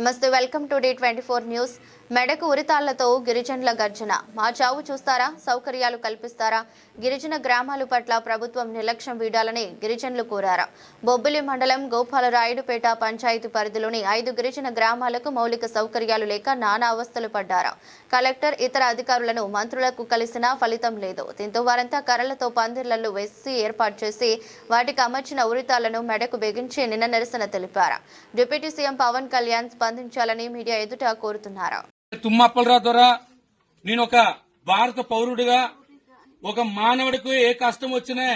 నమస్తే welcome to day twenty four news. మెడకు ఉరితాళ్ళతో గిరిజనుల గర్జన. మా చావు చూస్తారా? సౌకర్యాలు కల్పిస్తారా? గిరిజన గ్రామాల పట్ల ప్రభుత్వం నిర్లక్ష్యం వీడాలని గిరిజనులు కోరారు. బొబ్బిలి మండలం గోపాలరాయుడుపేట పంచాయతీ పరిధిలోని ఐదు గిరిజన గ్రామాలకు మౌలిక సౌకర్యాలు లేక నానా అవస్థలు పడ్డారు. కలెక్టర్ ఇతర అధికారులను మంత్రులకు కలిసినా ఫలితం లేదు. దీంతో వారంతా కర్రలతో పందిర్లలో వేసి ఏర్పాటు చేసి వాటికి అమర్చిన ఉరితాళ్ళను మెడకు బిగించి నిన్న నిరసన తెలిపారు. డిప్యూటీ సీఎం పవన్ కళ్యాణ్ స్పందించాలని మీడియా ఎదుట కోరుతున్నారు. తుమ్మప్పలరావు ద్వారా నేను ఒక భారత పౌరుడిగా ఒక మానవుడికి ఏ కష్టం వచ్చినా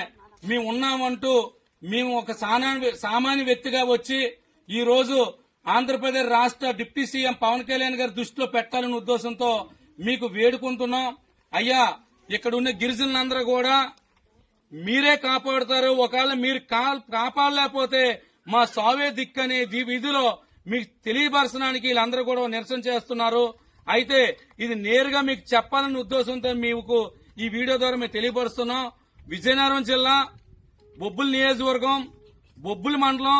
మేము ఉన్నామంటూ మేము ఒక సానా- సామాన్య వ్యక్తిగా వచ్చి ఈ రోజు ఆంధ్రప్రదేశ్ రాష్ట్ర డిప్యూటీ సీఎం పవన్ కళ్యాణ్ గారి దృష్టిలో పెట్టాలనే ఉద్దేశంతో మీకు వేడుకుంటున్నాం. అయ్యా ఇక్కడ ఉన్న గిరిజనులందరూ కూడా మీరే కాపాడుతారు. ఒకవేళ మీరు కాపాడలేకపోతే మా సావే దిక్కు అనే విధిలో మీకు తెలియపరచడానికి వీళ్ళందరూ కూడా నిరసన చేస్తున్నారు. అయితే ఇది నేరుగా మీకు చెప్పాలనే ఉద్దేశంతో మీకు ఈ వీడియో ద్వారా మేము తెలియపరుస్తున్నాం. విజయనగరం జిల్లా బొబ్బుల నియోజకవర్గం బొబ్బుల మండలం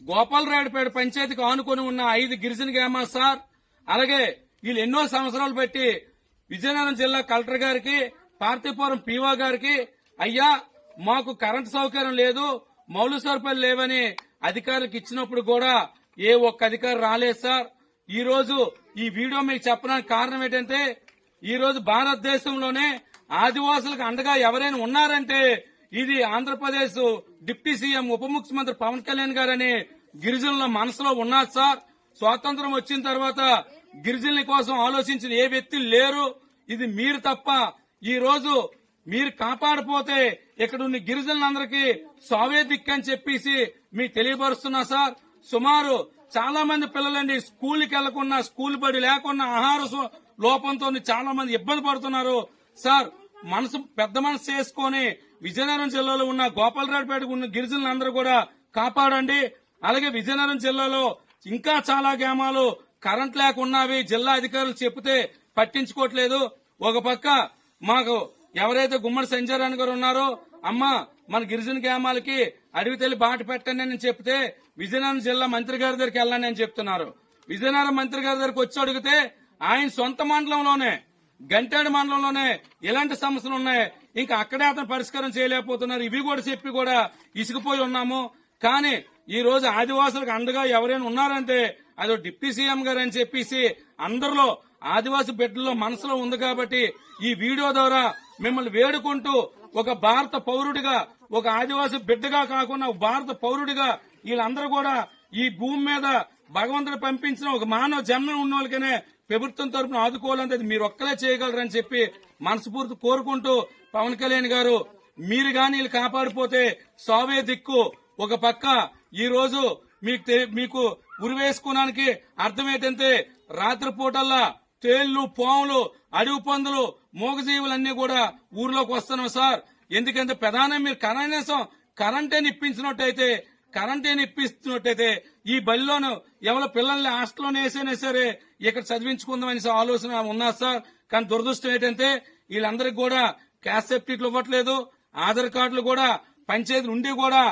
గోపాలరాయుడుపేట పంచాయతీకి ఆనుకొని ఉన్న ఐదు గిరిజన గ్రామాలు సార్. అలాగే వీళ్ళు ఎన్నో సంవత్సరాలు పెట్టి విజయనగరం జిల్లా కలెక్టర్ గారికి పార్థిపురం పీఓ గారికి అయ్యా మాకు కరెంటు సౌకర్యం లేదు మౌలిక సదుపాయాలు లేవని అధికారులకు ఇచ్చినప్పుడు కూడా ఏ ఒక్క అధికారి రాలేదు సార్. ఈ రోజు ఈ వీడియో మీకు చెప్పడానికి కారణం ఏంటంటే ఈ రోజు భారతదేశంలోనే ఆదివాసులకు అండగా ఎవరైనా ఉన్నారంటే ఇది ఆంధ్రప్రదేశ్ డిప్యూటీ సీఎం ఉప ముఖ్యమంత్రి పవన్ కళ్యాణ్ గారని గిరిజనుల మనసులో ఉన్నారు సార్. స్వాతంత్రం వచ్చిన తర్వాత గిరిజనుల కోసం ఆలోచించిన ఏ వ్యక్తి లేరు. ఇది మీరు తప్ప ఈ రోజు మీరు కాపాడపోతే ఇక్కడ ఉన్న గిరిజనులందరికీ సావే దిక్కని చెప్పేసి మీకు తెలియపరుస్తున్నా సార్. సుమారు చాలా మంది పిల్లలండి స్కూల్కి వెళ్ళకుండా స్కూల్ బడి లేకుండా ఆహార లోపంతో చాలా మంది ఇబ్బంది పడుతున్నారు. సార్ మనసు పెద్ద మనసు చేసుకొని విజయనగరం జిల్లాలో ఉన్న గోపాలరావుపేటకు ఉన్న గిరిజనులందరూ కూడా కాపాడండి. అలాగే విజయనగరం జిల్లాలో ఇంకా చాలా గ్రామాలు కరెంట్ లేకున్నవి జిల్లా అధికారులు చెప్తే పట్టించుకోవట్లేదు. ఒక పక్క మాకు ఎవరైతే గుమ్మడి సంజయ్ గారు ఉన్నారో అమ్మ మన గిరిజన గ్రామాలకి అడవి తల్లి బాట పెట్టండి అని చెప్తే విజయనగరం జిల్లా మంత్రి గారి దగ్గరికి వెళ్ళండి అని చెప్తున్నారు. విజయనగరం మంత్రి గారి దగ్గరికి వచ్చి అడిగితే ఆయన సొంత మండలంలోనే గంటేడు మండలంలోనే ఇలాంటి సమస్యలు ఉన్నాయి. ఇంకా అక్కడే అతను పరిష్కారం చేయలేకపోతున్నారు. ఇవి కూడా చెప్పి కూడా ఇసుకుపోయి ఉన్నాము. కానీ ఈ రోజు ఆదివాసులకు అండగా ఎవరైనా ఉన్నారంటే అది డిప్యూటీ సీఎం గారు అని చెప్పేసి అందరిలో ఆదివాసి బిడ్డల్లో మనసులో ఉంది కాబట్టి ఈ వీడియో ద్వారా మిమ్మల్ని వేడుకుంటూ ఒక భారత పౌరుడిగా ఒక ఆదివాసి బిడ్డగా కాకుండా భారత పౌరుడిగా వీళ్ళందరూ కూడా ఈ భూమి మీద భగవంతుడు పంపించిన ఒక మానవ జన్మ ఉన్న వాళ్ళకనే ప్రభుత్వం తరపున ఆదుకోవాలంటే అది మీరు ఒక్కలే చేయగలరని చెప్పి మనస్ఫూర్తి కోరుకుంటూ పవన్ కళ్యాణ్ గారు మీరు గాని వీళ్ళు కాపాడిపోతే సావే దిక్కు. ఒక పక్క ఈ రోజు మీకు మీకు ఉరివేసుకోవడానికి అర్థం ఏంటంటే రాత్రిపూటల్లా తేళ్ళు పాములు అడవి పందులు మూగజీవులన్నీ కూడా ఊర్లోకి వస్తున్నాం సార్. ఎందుకంటే ప్రధానం మీరు కనీసం కరెంటే ఇప్పించినట్టయితే కరెంటే నిప్పిస్తున్నట్టయితే ఈ బలిలోను ఎవరో పిల్లల్ని హాస్టల్లోనే వేసైనా సరే ఇక్కడ చదివించుకుందామని ఆలోచన ఉన్నా సార్. కానీ దురదృష్టం ఏంటంటే వీళ్ళందరికీ కూడా క్యాష్ సర్టిఫికెట్లు ఇవ్వట్లేదు. ఆధార్ కార్డులు కూడా పంచాయతీలు ఉండి కూడా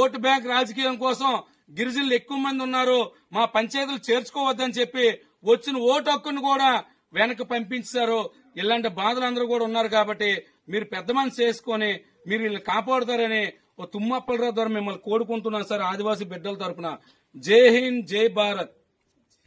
ఓటు బ్యాంక్ రాజకీయం కోసం గిరిజనులు ఎక్కువ మంది ఉన్నారు. మా పంచాయతీలు చేర్చుకోవద్దని చెప్పి వచ్చిన ఓటు హక్కును కూడా వెనక్కి పంపించారు. ఇలాంటి బాధలు అందరూ కూడా ఉన్నారు కాబట్టి మీరు పెద్ద మనసు చేసుకొని మీరు వీళ్ళని కాపాడుతారని ఓ తుమ్మప్పలరావు ద్వారా మిమ్మల్ని కోరుకుంటున్నాను సార్ ఆదివాసీ బిడ్డల తరఫున జై హింద్ జై భారత్.